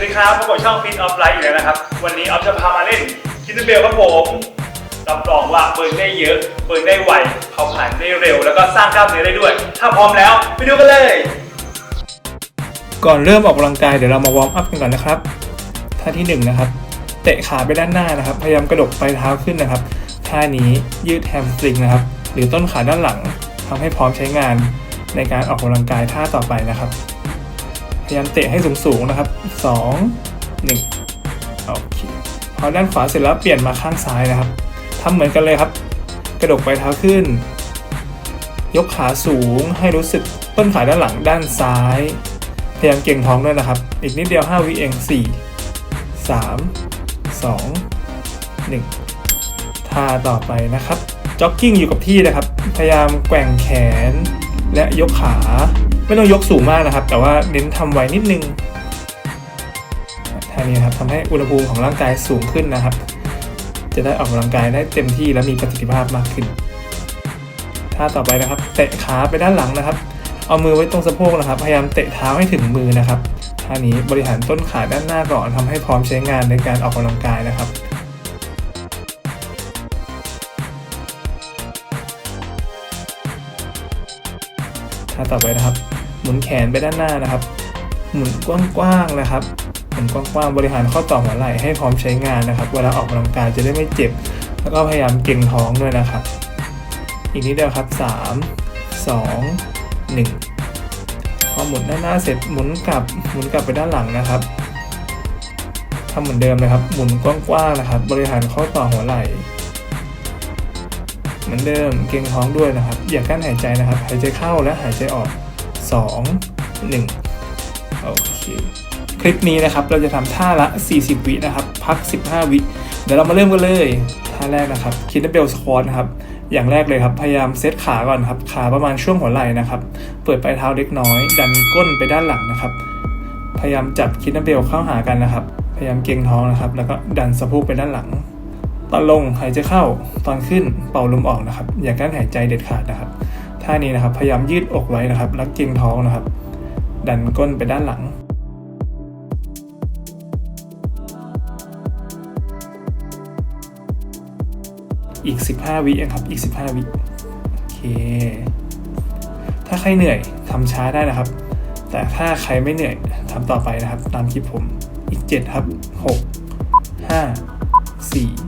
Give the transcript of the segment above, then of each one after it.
วัสดีครับพบกับช่อง Fit of Life อีกแล้วนะครับ วันนี้ออฟจะพามาเล่นคินเบลครับผมรับรองว่าเบิร์นได้เยอะ เบิร์นได้ไวเผาผลาญได้เร็ว แล้วก็สร้างกล้ามเนื้อได้ด้วย ถ้าพร้อมแล้วไปดูกันเลย ก่อนเริ่มออกกำลังกายเดี๋ยวเรามาวอร์มอัพกันก่อนนะครับท่าที่หนึ่งนะครับเตะขาไปด้านหน้านะครับ พยายามกระดกปลายเท้าขึ้นนะครับท่านี้ยืดแฮมสตริงนะครับ หรือต้นขาด้านหลังทำให้พร้อมใช้งานในการออกกำลังกายท่าต่อไปนะครับ พยายามเตะให้สูงๆนะครับ 2 1โอเคพอด้านขวาเสร็จแล้วเปลี่ยนมาข้างซ้ายนะครับทำเหมือนกันเลยครับ กระดกไปเท้าขึ้น ยกขาสูงให้รู้สึกต้นขาด้านหลังด้านซ้าย พยายามเก่งท้องด้วยนะครับ อีกนิดเดียว 5วิเอง 4 3 2 1ท่าต่อไปนะครับจ็อกกิ้งอยู่กับที่นะครับ พยายามแกว่งแขน และยกขา ไม่ต้องยกสูงมากนะครับ แต่ว่าเน้นทำไว้นิดนึงท่านี้นะครับทำให้อุณหภูมิของร่างกายสูงขึ้นนะครับ จะได้ออกกำลังกายได้เต็มที่และมีประสิทธิภาพมากขึ้นท่าต่อไปนะครับ เตะขาไปด้านหลังนะครับ เอามือไว้ตรงสะโพกนะครับ พยายามเตะเท้าให้ถึงมือนะครับท่านี้บริหารต้นขาด้านหน้าก่อนทำให้พร้อมใช้งานในการออกกำลังกายนะครับาต่อไปนะครับ หมุนแขนไปด้านหน้านะครับ หมุนกว้างๆนะครับหมุนกว้างๆบริหารข้อต่อหัวไหล่ให้พร้อมใช้งานนะครับ เวลาออกกำลังกายจะได้ไม่เจ็บ แล้วก็พยายามเก่งท้องด้วยนะครับ อีกนิดเดียวครับ 3 2 1 พอหมุนด้านหน้าเสร็จหมุนกลับหมุนกลับไปด้านหลังนะครับทำเหมือนเดิมนะครับ หมุนกว้างๆนะครับ บริหารข้อต่อหัวไหล่ เหมือนเดิมเก่งท้องด้วยนะครับ อย่ากั้นหายใจนะครับ หายใจเข้าและหายใจออก 2 1 โอเค คลิปนี้นะครับเราจะทำท่าละ 40 วินะครับ พัก 15 วิ เดี๋ยวเรามาเริ่มกันเลย ท่าแรกนะครับคิดเบลสควอตนะครับ อย่างแรกเลยครับ พยายามเซตขาก่อนครับ ขาประมาณช่วงหัวไหล่นะครับ เปิดปลายเท้าเล็กน้อย ดันก้นไปด้านหลังนะครับ พยายามจับคิดเบลเข้าหากันนะครับ พยายามเกรงท้องนะครับ แล้วก็ดันสะโพกไปด้านหลัง ตอนลงหายใจเข้าตอนขึ้นเป่าลมออกนะครับ อย่ากั้นหายใจเด็ดขาดนะครับท่านี้นะครับพยายามยืดอกไว้นะครับแล้วเกรงท้องนะครับ ดันก้นไปด้านหลังอีก 15 วิเองครับ อีก 15 วิ โอเค ถ้าใครเหนื่อยทำช้าได้นะครับ แต่ถ้าใครไม่เหนื่อยทำต่อไปนะครับ ตามคลิปผม อีก 7 ครับ 6 5 4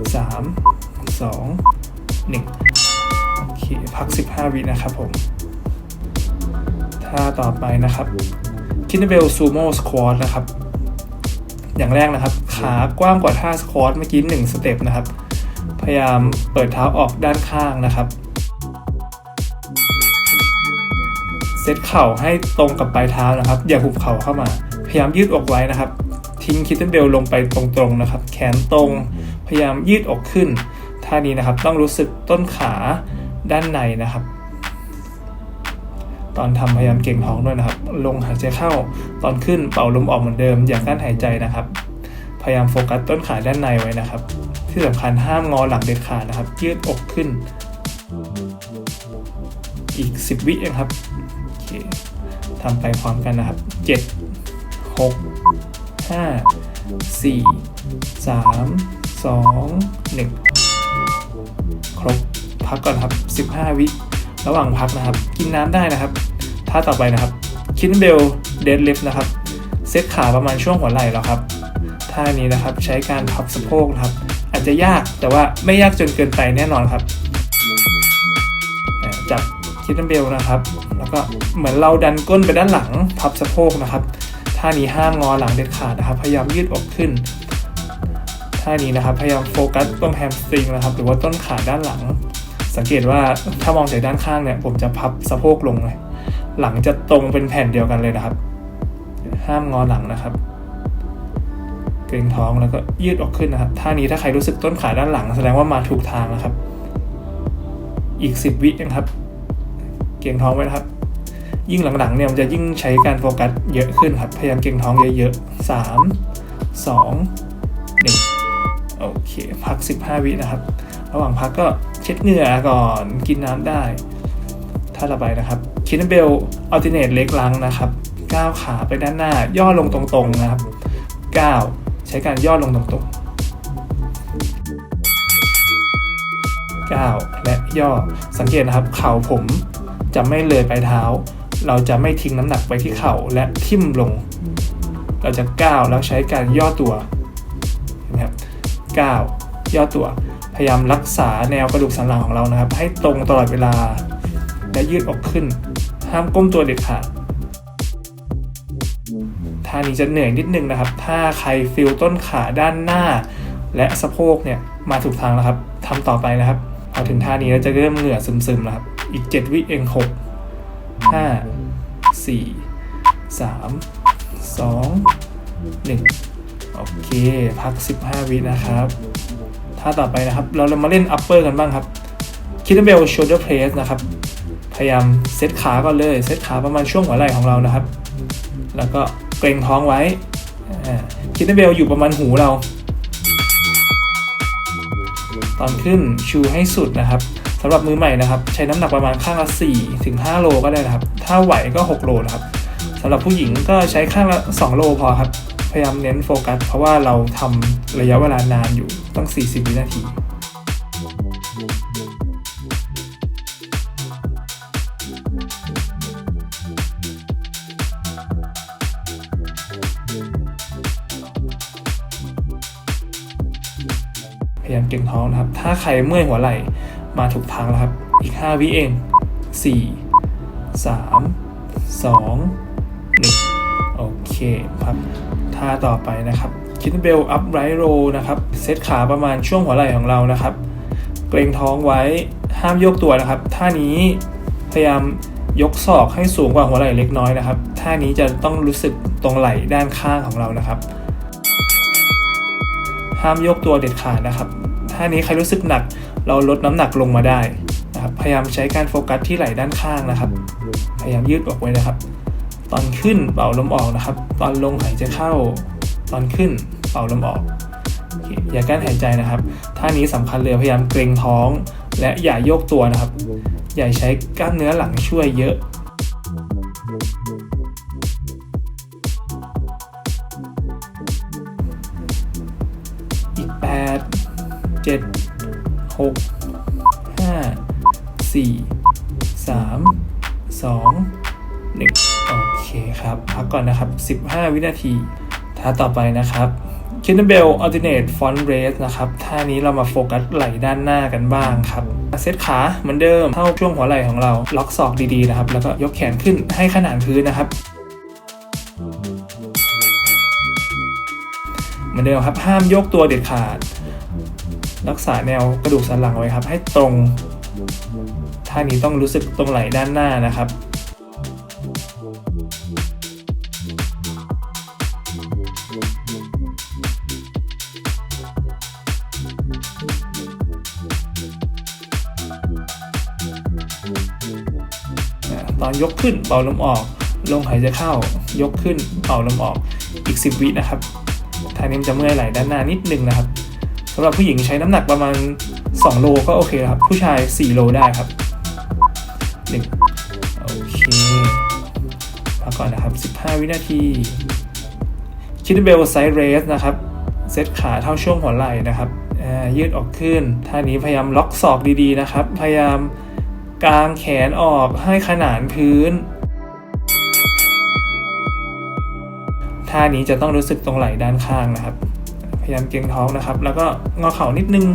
3 2 1โอเค พัก 15 วินะครับผม ท่าต่อไปนะครับคินเบลซูโม่สควอตนะครับ อย่างแรกนะครับ ขากว้างกว่าท่าสควอตเมื่อกี้1สเต็ปนะครับ พยายามเปิดเท้าออกด้านข้างนะครับ เซตเข่าให้ตรงกับปลายเท้านะครับ อย่าหุบเข่าเข้ามา พยายามยืดอกไว้นะครับ ทิ้งคิตเทนเบลลงไปตรงๆนะครับ แขนตรง พยายามยืดอกขึ้นท่านี้นะครับ ต้องรู้สึกต้นขาด้านในนะครับ ตอนทำพยายามเก่งท้องด้วยนะครับ ลงหายใจเข้าตอนขึ้นเป่าลมออกเหมือนเดิม อย่ากั้นหายใจนะครับ พยายามโฟกัสต้นขาด้านในไว้นะครับ ที่สำคัญห้ามงอหลังเด็ดขาดนะครับ ยืดอกขึ้น อีก 10 วิเองครับโอเคทำไปพร้อมกันนะครับ 7 6 5 4 3 2 1 ครบพักก่อนครับ 15 วิ ระหว่างพักนะครับ กินน้ำได้นะครับท่าต่อไปนะครับ คินเบลเดดลิฟนะครับ เซตขาประมาณช่วงหัวไหล่แล้วครับท่านี้นะครับใช้การพับสะโพกนะครับ อาจจะยากแต่ว่าไม่ยากจนเกินไปแน่นอนครับ จับคิดเบลนะครับ แล้วก็เหมือนเราดันก้นไปด้านหลัง พับสะโพกนะครับท่านี้ห้ามงอหลังเด็ดขาดนะครับ พยายามยืดอกขึ้น ท่านี้นะครับ พยายามโฟกัสตรงแฮมสตริงนะครับ หรือว่าต้นขาด้านหลัง สังเกตว่าถ้ามองจากด้านข้างเนี่ย ผมจะพับสะโพกลงเลย หลังจะตรงเป็นแผ่นเดียวกันเลยนะครับ ห้ามงอหลังนะครับ เกรงท้องแล้วก็ยืดออกขึ้นนะครับ ท่านี้ถ้าใครรู้สึกต้นขาด้านหลัง แสดงว่ามาถูกทางนะครับ อีก 10 วินะครับ เกรงท้องไว้นะครับ ยิ่งหลังๆเนี่ยมันจะยิ่งใช้การโฟกัสเยอะขึ้นครับ พยายามเกรงท้องเยอะๆสามสองหนึ่ง โอเค พัก 15 วินะครับ ระหว่างพักก็เช็ดเหงื่อก่อนกินน้ำได้ ท่าระบายนะครับคินเบลอัลติเนตเล็กลังนะครับก้าวขาไปด้านหน้า ย่อลงตรงๆนะครับก้าวใช้การย่อลงตรงๆก้าวและย่อสังเกตนะครับ เข่าผมจะไม่เลยไปลายเท้า เราจะไม่ทิ้งน้ำหนักไปที่เข่าและทิ่มลง เราจะก้าวแล้วใช้การย่อตัวนไหมครับ ก้าวย่อตัว พยายามรักษาแนวกระดูกสันหลังของเรานะครับ ให้ตรงตลอดเวลา และยืดออกขึ้น ห้ามก้มตัวเด็ดขาดท่านี้จะเหนื่อยนิดนึงนะครับ ถ้าใครฟิลต้นขาด้านหน้า และสะโพกเนี่ยมาถูกทางแล้วครับทำต่อไปนะครับพอถึงท่านี้เราจะเริ่มเหงื่อซึมๆแล้วครับ อีก 7 วิเอง6 5 4 3 2 1 โอเค พัก 15 วินะครับ ท่าต่อไปนะครับ เราเรามาเล่น upper กันบ้างครับคิดเบล shoulder press นะครับ พยายามเซตขาก่อนเลย เซตขาประมาณช่วงหัวไหล่ของเรานะครับ แล้วก็เกรงท้องไว้คิดเบลอยู่ประมาณหูเรา ตอนขึ้นชูให้สุดนะครับสำหรับมือใหม่นะครับ ใช้น้ำหนักประมาณข้างละ4ถึง5โลก็ได้นะครับ ถ้าไหวก็ 6 โลนะครับสำหรับผู้หญิงก็ใช้ข้างละ 2 โลพอครับ พยายามเน้นโฟกัส เพราะว่าเราทำระยะเวลานานอยู่ตั้ง 40 วินาทีพยายามเก่งท้องนะครับ ถ้าใครเมื่อยหัวไหล่มาถูกทางแล้วครับ อีก 5 วิเอง 4 3 2 1 โอเคครับ ท่าต่อไปนะครับคิดเบลอัพไรโรนะครับเซตขาประมาณช่วงหัวไหล่ของเรานะครับ เกรงท้องไว้ห้ามยกตัวนะครับ ท่านี้พยายามยกศอกให้สูงกว่าหัวไหล่เล็กน้อยนะครับ ท่านี้จะต้องรู้สึกตรงไหล่ด้านข้างของเรานะครับ ห้ามยกตัวเด็ดขาดนะครับ ท่านี้ใครรู้สึกหนัก เราลดน้ำหนักลงมาได้นะครับ พยายามใช้การโฟกัสที่ไหล่ด้านข้างนะครับ พยายามยืดออกไว้นะครับ ตอนขึ้นเป่าลมออกนะครับ ตอนลงหายใจเข้า ตอนขึ้นเป่าลมออกอย่ากั้นหายใจนะครับท่านี้สำคัญเลยพยายามเกรงท้อง และอย่าโยกตัวนะครับ อย่าใช้กล้ามเนื้อหลังช่วยเยอะอีก8 7 6 5 4 3 2 1 โอเคครับ พักก่อนนะครับ 15 วินาที ท่าต่อไปนะครับ k i n d b e l alternate front raise นะครับ ท่านี้เรามาโฟกัสไหล่ด้านหน้ากันบ้างครับ เซตขาเหมือนเดิม เท่าช่วงหัวไหล่ของเรา ล็อกศอกดีๆนะครับ แล้วก็ยกแขนขึ้นให้ขนานพื้นนะครับเหมือนเดิมครับ ห้ามยกตัวเด็ดขาด รักษาแนวกระดูกสันหลังไว้ครับ ให้ตรง ท่านี้ต้องรู้สึกตรงไหล่ด้านหน้านะครับ ตอนยกขึ้นเป่าลมออก ลงหายใจเข้า ยกขึ้นเป่าลมออก อีก 10 วินะครับท่านี้มันจะเมื่อยไหล่ด้านหน้านิดนึงนะครับสำหรับผู้หญิงใช้น้ำหนักประมาณ 2 โลก็โอเคครับ ผู้ชาย 4 โลได้ครับ1โอเค กก่อนนะครับ 15 วินาทีคิดเบลไซด์เรสนะครับ เซตขาเท่าช่วงหัวไหล่นะครับ ยืดออกขึ้น ท่านี้พยายามล็อกศอกดีๆนะครับ พยายามกางแขนออกให้ขนานพื้น ท่านี้จะต้องรู้สึกตรงไหล่ด้านข้างนะครับ พยายามเกรงท้องนะครับ แล้วก็งอเข่านิดนึง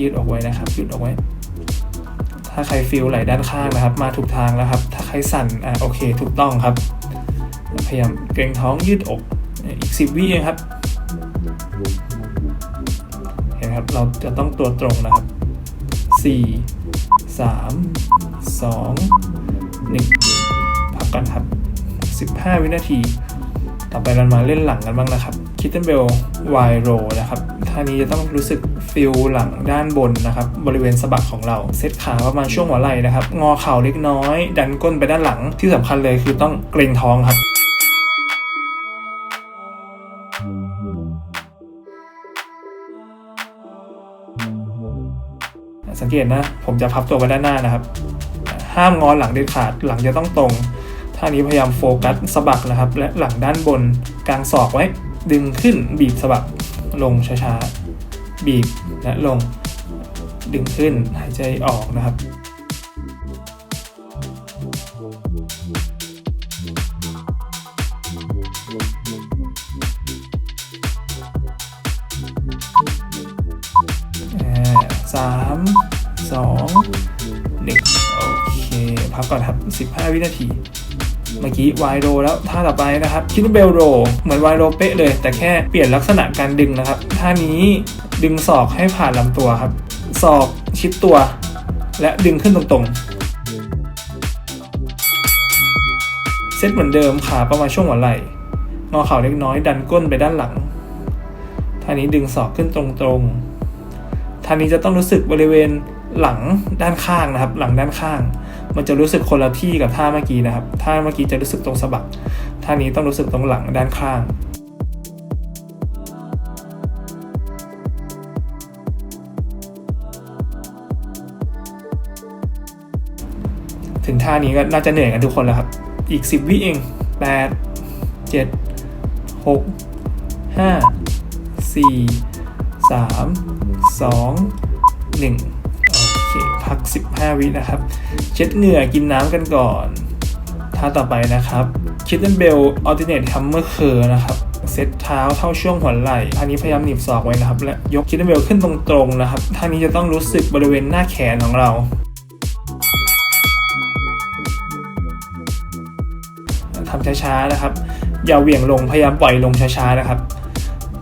ยืดออกไว้นะครับยืดออกไว้ ถ้าใครฟิลไหลด้านข้างนะครับ มาถูกทางแล้วครับ ถ้าใครสั่นอะโอเคถูกต้องครับ พยายามเกรงท้องยืดอกอีกสิบวิเองครับ เห็นครับเราจะต้องตัวตรงนะครับ4 3 2 1พักกันครับ15วินาทีต่อไปเรามาเล่นหลังกันบ้างนะครับคิตเทนเบลไวโรนะครับท่านี้จะต้องรู้สึก ฟิลหลังด้านบนนะครับบริเวณสะบักของเรา เซตขาประมาณช่วงหัวไหล่นะครับงอเข่าเล็กน้อย ดันก้นไปด้านหลังที่สำคัญเลยคือต้องเกรงท้องครับสังเกตนะ ผมจะพับตัวไปด้านหน้านะครับ ห้ามงอหลังเด็ดขาด หลังจะต้องตรง ท่านี้พยายามโฟกัสสะบักนะครับ และหลังด้านบนกลางศอกไว้ ดึงขึ้นบีบสะบักลงช้าๆ บีบและลง ดึงขึ้นหายใจออกนะครับ สามสองหนึ่งโอเค พักก่อนครับ 15 วินาทีเมื่อกี้วายโรแล้วท่าต่อไปนะครับคินเบลโรเหมือนวายโรเป๊ะเลย แต่แค่เปลี่ยนลักษณะการดึงนะครับ ท่านี้ ดึงศอกให้ผ่านลำตัวครับ ศอกชิดตัว และดึงขึ้นตรงๆ เซตเหมือนเดิมขาประมาณช่วงหัวไหล่งอเข่าเล็กน้อยดันก้นไปด้านหลังท่านี้ดึงศอกขึ้นตรงๆท่านี้จะต้องรู้สึกบริเวณหลังด้านข้างนะครับ หลังด้านข้าง มันจะรู้สึกคนละที่กับท่าเมื่อกี้นะครับ ท่าเมื่อกี้จะรู้สึกตรงสะบัก ท่านี้ต้องรู้สึกตรงหลังด้านข้าง ถึงท่านี้ก็น่าจะเหนื่อยกันทุกคนแล้วครับ อีก 10 วิเอง 8 7 6 5 4 3 2 1โอเคพัก 15 วินะครับ เช็ดเหงื่อกินน้ำกันก่อนท่าต่อไปนะครับคิดเ n นเบลอัลติเนตฮัมเมอร์เคอร์นะครับ เซตเท้าเท่าช่วงหัวไหล่ท่านี้พยายามหนีบศอกไว้นะครับ และยกคิดเ n นเบลขึ้นตรงๆนะครับท่านี้จะต้องรู้สึกบริเวณหน้าแขนของเรา ทำช้าๆนะครับ อย่าเหวี่ยงลงพยายามปล่อยลงช้าๆนะครับ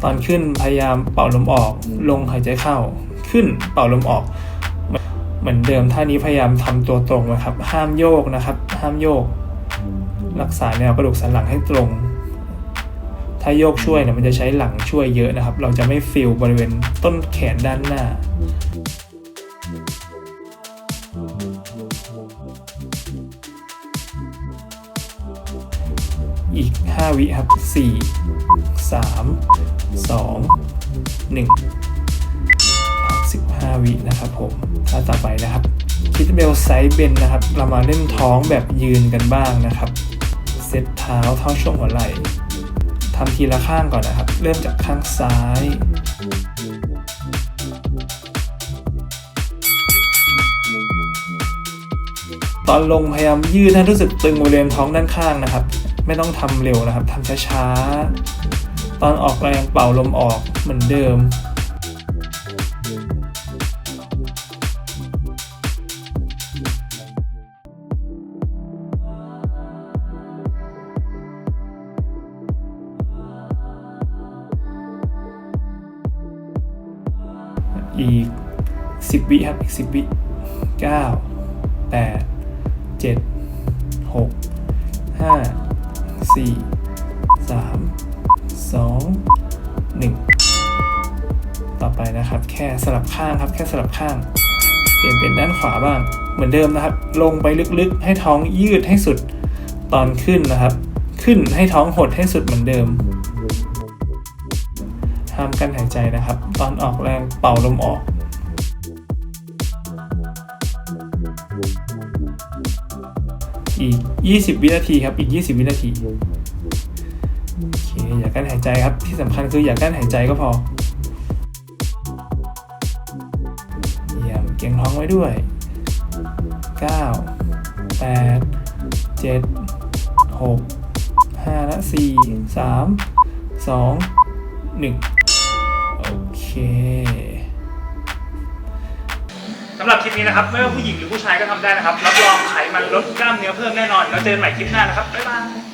ตอนขึ้นพยายามเป่าลมออก ลงหายใจเข้า ขึ้นเป่าลมออก เหมือนเดิมท่านี้พยายามทำตัวตรงนะครับ ห้ามโยกนะครับ ห้ามโยก รักษาแนวกระดูกสันหลังให้ตรง ถ้าโยกช่วยเนี่ยมันจะใช้หลังช่วยเยอะนะครับ เราจะไม่ฟิลบริเวณต้นแขนด้านหน้า 5 วิครับ 4 3 2 1พัก15 วินะครับผมท่าต่อไปนะครับคิดเบลไซด์เบนนะครับ เรามาเล่นท้องแบบยืนกันบ้างนะครับ เซตเท้าเท่าช่วงหัวไหล่ทำทีละข้างก่อนนะครับ เริ่มจากข้างซ้ายตอนลงพยายามยืดให้รู้สึกตึงบริเวณท้องด้านข้างนะครับ ไม่ต้องทำเร็วนะครับทำช้าๆ ตอนออกแรงเป่าลมออกเหมือนเดิม อีก 10 วิครับอีก 10 วิ 9 8 7 6 5 4 3 2 1ต่อไปนะครับ แค่สลับข้างครับ แค่สลับข้าง เปลี่ยนเป็นด้านขวาบ้าง เหมือนเดิมนะครับ ลงไปลึกๆ ให้ท้องยืดให้สุด ตอนขึ้นนะครับ ขึ้นให้ท้องหดให้สุดเหมือนเดิม ห้ามกั้นหายใจนะครับ ตอนออกแรงเป่าลมออก อีก 20 วินาทีครับ อีก 20 วินาทีโอเคอย่ากั้นหายใจครับ ที่สำคัญคืออย่ากั้นหายใจก็พอเยี่ยมเก่งท้องไว้ด้วย 9 8 7 6 5 และ 4 3 2 1 โอเคำหรับคลิปนี้นะครับ ไม่ว่าผู้หญิงหรือผู้ชายก็ทำได้นะครับ รับรองไขมันลดกล้ามเนื้อเพิ่มแน่นอน แล้วเจอกันใหม่คลิปหน้านะครับ บ๊ายบาย